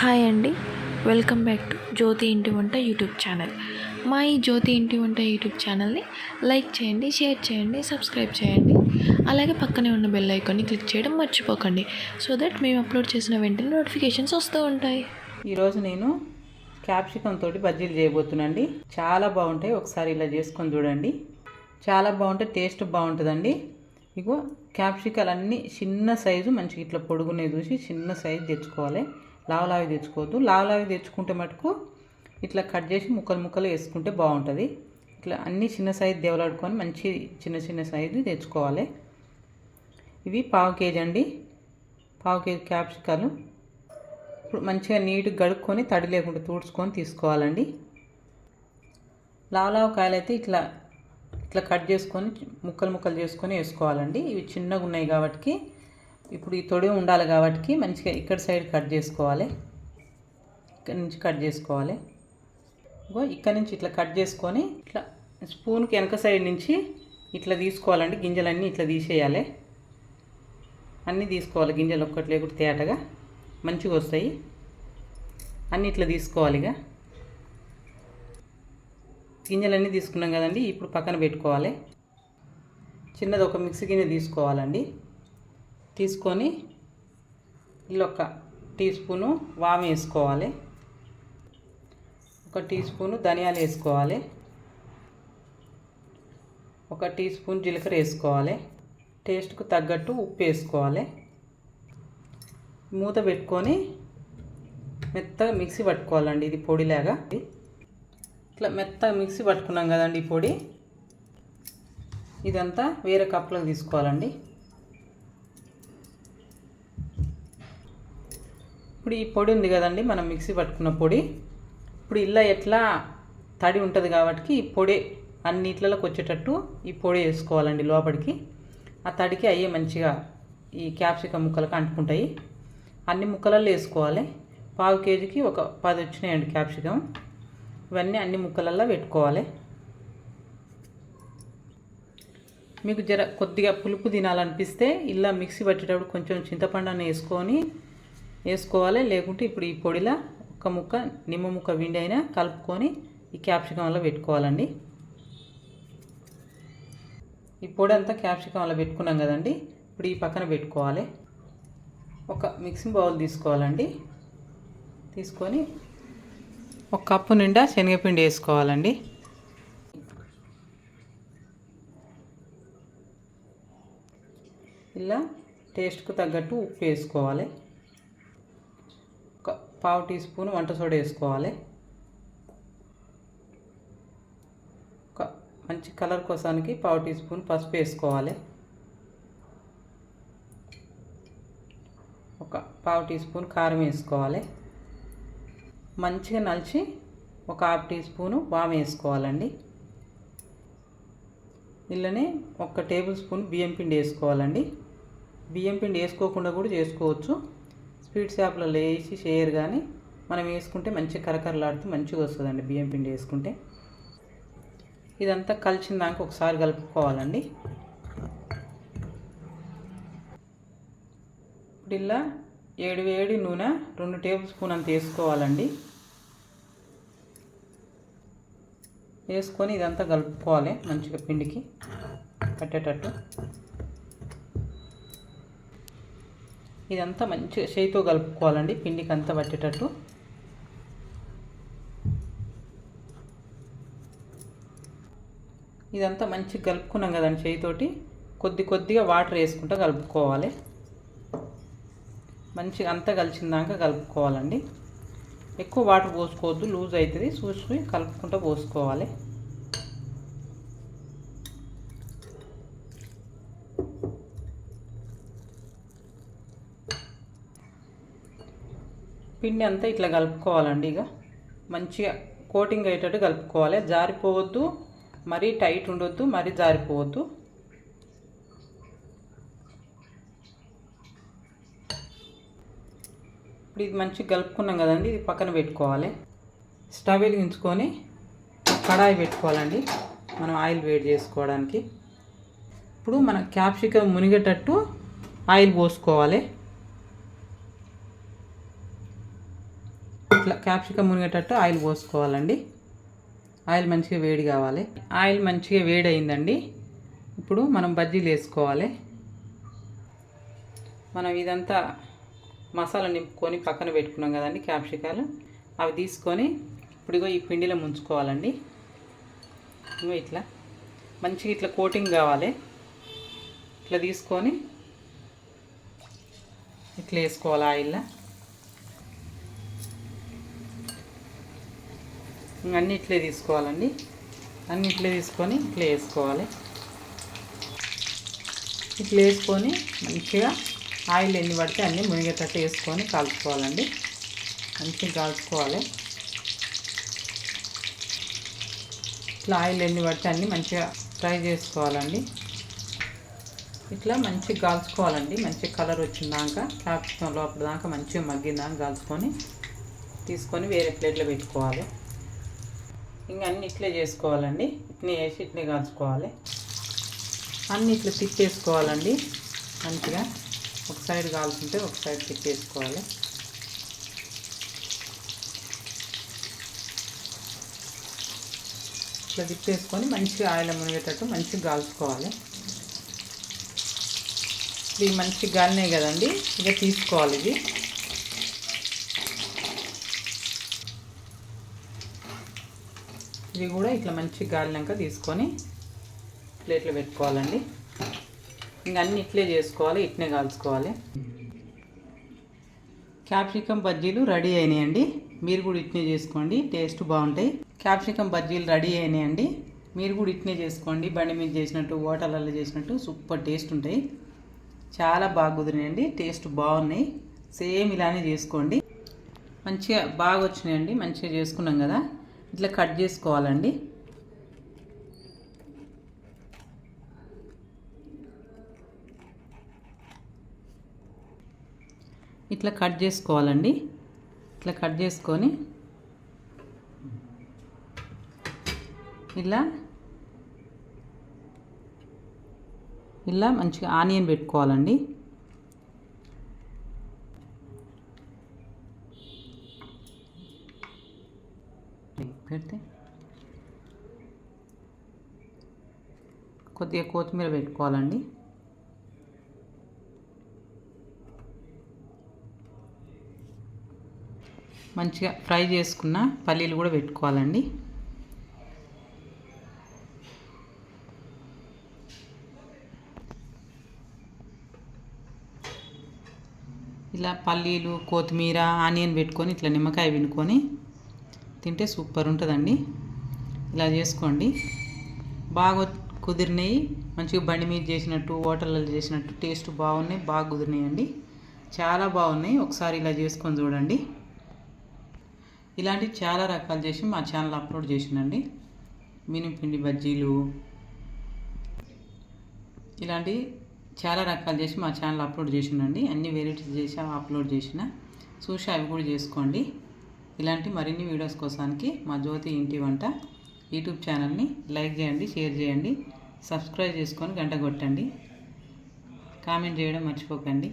Hi అండి. Welcome back to జ్యోతి ఇంటి వంట యూట్యూబ్ ఛానల్. మా ఈ జ్యోతి ఇంటి వంట యూట్యూబ్ ఛానల్ని లైక్ చేయండి షేర్ చేయండి సబ్స్క్రైబ్ చేయండి. అలాగే పక్కనే ఉన్న బెల్ ఐకాన్ని క్లిక్ చేయడం మర్చిపోకండి. సో దట్ మేము అప్లోడ్ చేసిన వెంటనే నోటిఫికేషన్స్ వస్తూ ఉంటాయి. ఈరోజు నేను క్యాప్సికమ్ తోటి బజ్జీలు చేయబోతున్నాండి చాలా బాగుంటాయి. ఒకసారి ఇలా చేసుకొని చూడండి. చాలా బాగుంటాయి టేస్ట్ బాగుంటుందండి. ఇగో క్యాప్సికల్ అన్నీ చిన్న సైజు మంచిగా ఇట్లా పొడుగునే చూసి చిన్న సైజు తెచ్చుకోవాలి. లావలావి తెచ్చుకోవద్దు. లావలావి తెచ్చుకుంటే మటుకు ఇట్లా కట్ చేసి ముక్కలు ముక్కలు వేసుకుంటే బాగుంటుంది. ఇట్లా అన్నీ చిన్న సైజు దేవలాడుకొని మంచి చిన్న చిన్న సైజు తెచ్చుకోవాలి. ఇవి పావు కేజీ అండి. పావు కేజీ క్యాప్సికాలు ఇప్పుడు మంచిగా నీట్గా గడుక్కొని తడి లేకుండా తుడుచుకొని తీసుకోవాలండి. లావలావకాయలు కాయలు అయితే ఇట్లా ఇట్లా కట్ చేసుకొని ముక్కలు ముక్కలు చేసుకొని వేసుకోవాలండి. ఇవి చిన్నగా ఉన్నాయి కాబట్టి ఇప్పుడు ఈ తొడి ఉండాలి కాబట్టి మంచిగా ఇక్కడ సైడ్ కట్ చేసుకోవాలి. ఇక్కడ నుంచి కట్ చేసుకోవాలి. ఇగో ఇక్కడ నుంచి ఇట్లా కట్ చేసుకొని ఇట్లా స్పూన్కి వెనక సైడ్ నుంచి ఇట్లా తీసుకోవాలండి. గింజలన్నీ ఇట్లా తీసేయాలి. అన్నీ తీసుకోవాలి. గింజలు ఒక్కటి లేకుండా తేటగా మంచిగా వస్తాయి. అన్నీ ఇట్లా తీసుకోవాలి ఇక. గింజలన్నీ తీసుకున్నాం కదండి. ఇప్పుడు పక్కన పెట్టుకోవాలి. చిన్నది ఒక మిక్సీ గిన్నె తీసుకోవాలండి. తీసుకొని ఇలా ఒక టీ స్పూను వాము వేసుకోవాలి. ఒక టీ స్పూను ధనియాలు వేసుకోవాలి. ఒక టీ స్పూన్ జీలకర్ర వేసుకోవాలి. టేస్ట్కు తగ్గట్టు ఉప్పు వేసుకోవాలి. మూత పెట్టుకొని మెత్తగా మిక్సీ పట్టుకోవాలండి ఇది పొడిలాగా. ఇట్లా మెత్తగా మిక్సీ పట్టుకున్నాం కదండి ఈ పొడి. ఇదంతా వేరే కప్పులకు తీసుకోవాలండి. ఇప్పుడు ఈ పొడి ఉంది కదండి మనం మిక్సీ పట్టుకున్న పొడి. ఇప్పుడు ఇలా ఎట్లా తడి ఉంటుంది కాబట్టి ఈ పొడి అన్నిట్లలోకి వచ్చేటట్టు ఈ పొడి వేసుకోవాలండి లోపలికి. ఆ తడికి అయ్యే మంచిగా ఈ క్యాప్సికమ్ ముక్కలకు అంటుకుంటాయి. అన్ని ముక్కలలో వేసుకోవాలి. పావు కేజీకి ఒక పది వచ్చినాయండి క్యాప్సికమ్. ఇవన్నీ అన్ని ముక్కలల్లో పెట్టుకోవాలి. మీకు జర కొద్దిగా పులుపు తినాలనిపిస్తే ఇలా మిక్సీ పట్టేటప్పుడు కొంచెం చింతపండు వేసుకొని వేసుకోవాలి. లేకుంటే ఇప్పుడు ఈ పొడిలా ఒక ముక్క నిమ్మ ముక్క విండి అయినా కలుపుకొని ఈ క్యాప్సికంలో పెట్టుకోవాలండి. ఈ పొడి అంతా క్యాప్సికంలో పెట్టుకున్నాం కదండి. ఇప్పుడు ఈ పక్కన పెట్టుకోవాలి. ఒక మిక్సింగ్ బౌల్ తీసుకోవాలండి. తీసుకొని ఒక కప్పు నిండా శనగపిండి వేసుకోవాలండి. ఇలా టేస్ట్కు తగ్గట్టు ఉప్పు వేసుకోవాలి. పావు టీ స్పూన్ వంట సోడా వేసుకోవాలి. ఒక మంచి కలర్ కోసానికి పావు టీ స్పూన్ పసుపు వేసుకోవాలి. ఒక పావు టీ స్పూన్ కారం వేసుకోవాలి. మంచిగా నలిచి ఒక హాఫ్ టీ స్పూను వాము వేసుకోవాలండి. ఇళ్ళనే ఒక టేబుల్ స్పూన్ బియ్యం పిండి వేసుకోవాలండి. బియ్యం పిండి వేసుకోకుండా కూడా చేసుకోవచ్చు. స్వీట్ షాప్లలో వేసి చేయరు కానీ మనం వేసుకుంటే మంచిగా కరకరలాడుతూ మంచిగా వస్తుందండి బియ్యం పిండి వేసుకుంటే. ఇదంతా కలిసిన దాకా ఒకసారి కలుపుకోవాలండి. ఇప్పుడు ఇలా ఏడు వేడి నూనె రెండు టేబుల్ స్పూన్ అంత వేసుకోవాలండి. వేసుకొని ఇదంతా కలుపుకోవాలి మంచిగా పిండికి పట్టేటట్టు. ఇదంతా మంచిగా చేయితో కలుపుకోవాలండి పిండికి అంతా పట్టేటట్టు. ఇదంతా మంచిగా కలుపుకున్నాం కదండి చేయితోటి. కొద్ది కొద్దిగా వాటర్ వేసుకుంటూ కలుపుకోవాలి. మంచిగా అంతా కలిసిందాక కలుపుకోవాలండి. ఎక్కువ వాటర్ పోసుకోవద్దు లూజ్ అవుతుంది. చూసి కలుపుకుంటూ పోసుకోవాలి. పిండి అంతా ఇట్లా కలుపుకోవాలండి ఇక. మంచిగా కోటింగ్ అయ్యేటట్టు కలుపుకోవాలి. జారిపోవద్దు. మరీ టైట్ ఉండొద్దు మరీ జారిపోవద్దు. ఇప్పుడు ఇది మంచిగా కలుపుకున్నాం కదండి ఇది పక్కన పెట్టుకోవాలి. స్టవ్ వెలిగించుకొని కడాయి పెట్టుకోవాలండి. మనం ఆయిల్ వేడి చేసుకోవడానికి. ఇప్పుడు మన క్యాప్సికమ్ మునిగేటట్టు ఆయిల్ పోసుకోవాలి. క్యాప్సికం క్యాప్సికమ్ మునిగేటట్టు ఆయిల్ పోసుకోవాలండి. ఆయిల్ మంచిగా వేడి కావాలి. ఆయిల్ మంచిగా వేడి అయిందండి ఇప్పుడు మనం బజ్జీలు వేసుకోవాలి. మనం ఇదంతా మసాలా నింపుకొని పక్కన పెట్టుకున్నాం కదండి క్యాప్సికాలు. అవి తీసుకొని ఇప్పుడుగో ఈ పిండిలో ముంచుకోవాలండి. ఇగో ఇట్లా. మంచిగా ఇట్లా కోటింగ్ కావాలి. ఇట్లా తీసుకొని ఇట్లా వేసుకోవాలి ఆయిల్లో. అన్నీ ఇట్లే తీసుకోవాలండి. అన్ని ఇట్లే తీసుకొని ఇట్లా వేసుకోవాలి. ఇట్లా వేసుకొని మంచిగా ఆయిల్ ఎన్ని పడితే అన్నీ మునిగేటట్టు వేసుకొని కాల్చుకోవాలండి మంచిగా కాల్చుకోవాలి ఇట్లా ఆయిల్ ఎన్ని పడితే అన్నీ మంచిగా ఫ్రై చేసుకోవాలండి. ఇట్లా మంచిగా కాల్చుకోవాలండి మంచి కలర్ వచ్చిందాక క్యాప్సికం లోపల దాకా మంచిగా మగ్గిందాక కాల్చుకొని తీసుకొని వేరే ప్లేట్లో పెట్టుకోవాలి. ఇంకా అన్ని ఇట్లే చేసుకోవాలండి. ఇట్ని వేసి ఇట్నే కాల్చుకోవాలి. అన్ని ఇట్లా తిప్పేసుకోవాలండి మంచిగా ఒక సైడ్ కాల్చుంటే ఒక సైడ్ తిప్పేసుకోవాలి ఇట్లా తిప్పేసుకొని మంచిగా ఆయిల్ మునిగేటట్టు మంచిగా కాల్చుకోవాలి. ఇది మంచిగా గాలినే కదండి. ఇక తీసుకోవాలి ఇది ఇవి కూడా ఇట్లా మంచి గాలినాక తీసుకొని ప్లేట్లో పెట్టుకోవాలండి. ఇంకా అన్ని ఇట్లే చేసుకోవాలి ఇట్నే కాల్చుకోవాలి. క్యాప్సికమ్ బజ్జీలు రెడీ అయినాయండి. మీరు కూడా ఇట్నే చేసుకోండి టేస్ట్ బాగుంటాయి. క్యాప్సికమ్ బజ్జీలు రెడీ అయినాయండి. మీరు కూడా ఇట్నే చేసుకోండి. బండి మీద చేసినట్టు హోటళ్ళల్లో చేసినట్టు సూపర్ టేస్ట్ ఉంటాయి. చాలా బాగా కుదిరినాయండి. టేస్ట్ బాగున్నాయి. సేమ్ ఇలానే చేసుకోండి. మంచిగా బాగా వచ్చినాయండి. మంచిగా చేసుకున్నాం కదా. ఇట్లా కట్ చేసుకోవాలండి. ఇట్లా కట్ చేసుకోవాలండి. ఇట్లా కట్ చేసుకొని ఇలా ఇలా మంచిగా ఆనియన్ పెట్టుకోవాలండి. పెడితే కొద్దిగా కొత్తిమీర పెట్టుకోవాలండి మంచిగా ఫ్రై చేసుకున్న పల్లీలు కూడా పెట్టుకోవాలండి ఇలా పల్లీలు కొత్తిమీర ఆనియన్ పెట్టుకొని ఇట్లా నిమ్మకాయ వినుకొని తింటే సూపర్ ఉంటుందండి. ఇలా చేసుకోండి. బాగా కుదిరినాయి మంచిగా బండి మీద చేసినట్టు హోటల్లో చేసినట్టు టేస్ట్ బాగున్నాయి బాగా కుదిరినాయండి. చాలా బాగున్నాయి. ఒకసారి ఇలా చేసుకొని చూడండి. ఇలాంటి చాలా రకాలు చేసి మా ఛానల్ అప్లోడ్ చేసినండి మినిపిండి బజ్జీలు. ఇలాంటి చాలా రకాలు చేసి మా ఛానల్ అప్లోడ్ చేసిండండి అన్ని వెరైటీస్ చేసి అప్లోడ్ చేసిన. చూసి అవి కూడా చేసుకోండి. ఇలాంటి మరిన్ని వీడియోస్ కోసానికి మా జ్యోతి ఇంటి వంట యూట్యూబ్ ఛానల్ని లైక్ చేయండి షేర్ చేయండి సబ్స్క్రైబ్ చేసుకొని గంట కొట్టండి. కామెంట్ చేయడం మర్చిపోకండి.